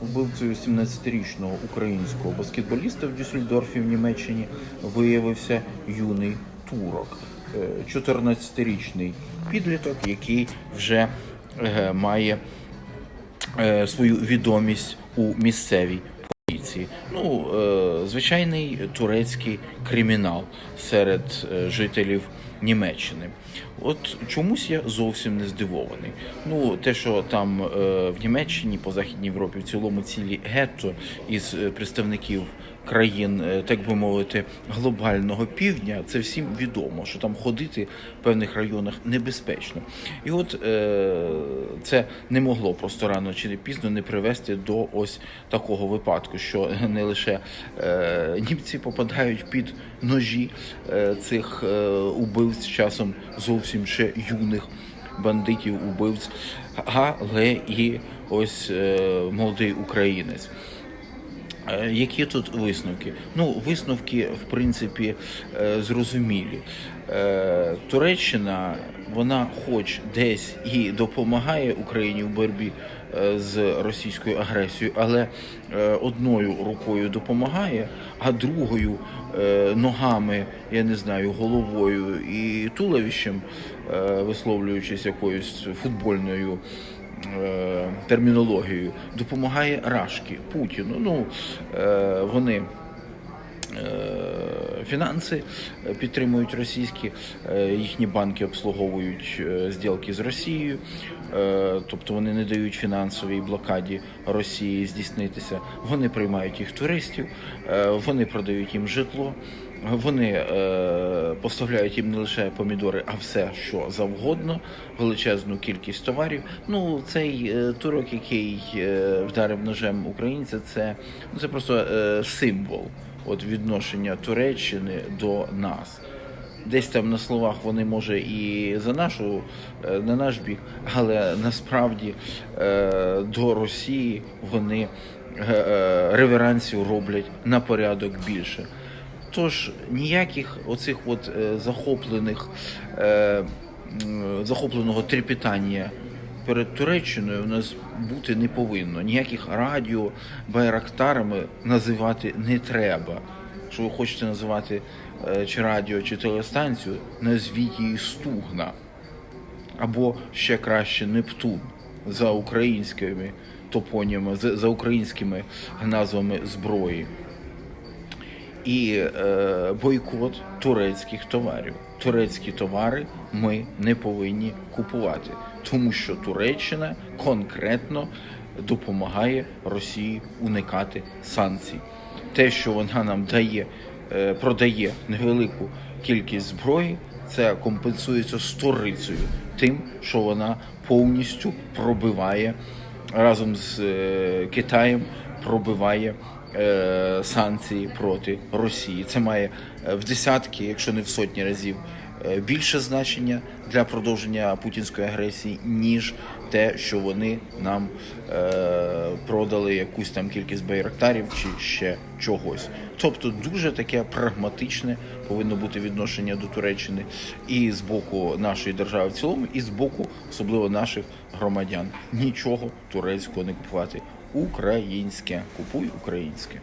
Вбивцею 17-річного українського баскетболіста в Дюссельдорфі в Німеччині виявився юний турок, Е, 14-річний підліток, який вже е, має е, свою відомість у місцевій поліції. Ну, е, звичайний турецький кримінал серед е, жителів Німеччини. От чомусь я зовсім не здивований. Ну, те, що там е, в Німеччині, по Західній Європі, в цілому цілі гетто із представників країн, так би мовити, глобального півдня, це всім відомо, що там ходити в певних районах небезпечно. І от е, це не могло просто рано чи не пізно не привести до ось такого випадку, що не лише е, німці попадають під ножі е, цих е, убивць часом зовсім ще юних бандитів, убивць, але і ось е, молодий українець. Е, Які тут висновки? Ну, висновки, в принципі, е, зрозумілі. Е, Туреччина, вона хоч десь і допомагає Україні в боротьбі е, з російською агресією, але е, одною рукою допомагає, а другою е, ногами, я не знаю, головою і туловищем, висловлюючись якоюсь футбольною термінологією допомагає Рашки Путіну. Ну вони. Фінанси е, підтримують російські, е, їхні банки обслуговують е, зділки з Росією, тобто вони не дають фінансовій блокаді Росії здійснитися. Вони приймають їх туристів, вони продають їм житло, вони е, поставляють їм не лише помідори, а все, що завгодно, величезну кількість товарів. Ну, цей е, турок, який е, вдарив ножем українця, це, ну, це просто е, символ от, відношення Туреччини до нас. Десь там на словах вони може і за нашу е, на наш бік, але насправді е, до Росії вони е, реверансів роблять на порядок більше. Тож ніяких оцих от захоплених захопленого трепетання перед Туреччиною у нас бути не повинно. Ніяких радіо байрактарами називати не треба. Що ви хочете називати е, чи радіо, чи телестанцію, назвіть її стугна. Або ще краще Нептун за українськими топоніми, за за українськими назвами зброї і е, бойкот турецьких товарів. Турецькі товари ми не повинні купувати, тому що Туреччина конкретно допомагає Росії уникати санкцій. Те, що вона нам дає, е, продає невелику кількість зброї, це компенсується сторицею тим, що вона повністю пробиває разом з е, Китаєм, пробиває санкції проти Росії. Це має е, в десятки, якщо не в сотні разів, е, більше значення для продовження путінської агресії, ніж те, що вони нам е, продали якусь там кількість байрактарів чи ще чогось. Тобто дуже таке прагматичне повинно бути відношення до Туреччини і з боку нашої держави в цілому, і з боку особливо наших громадян. Нічого турецького не купувати. Українське. Купуй українське.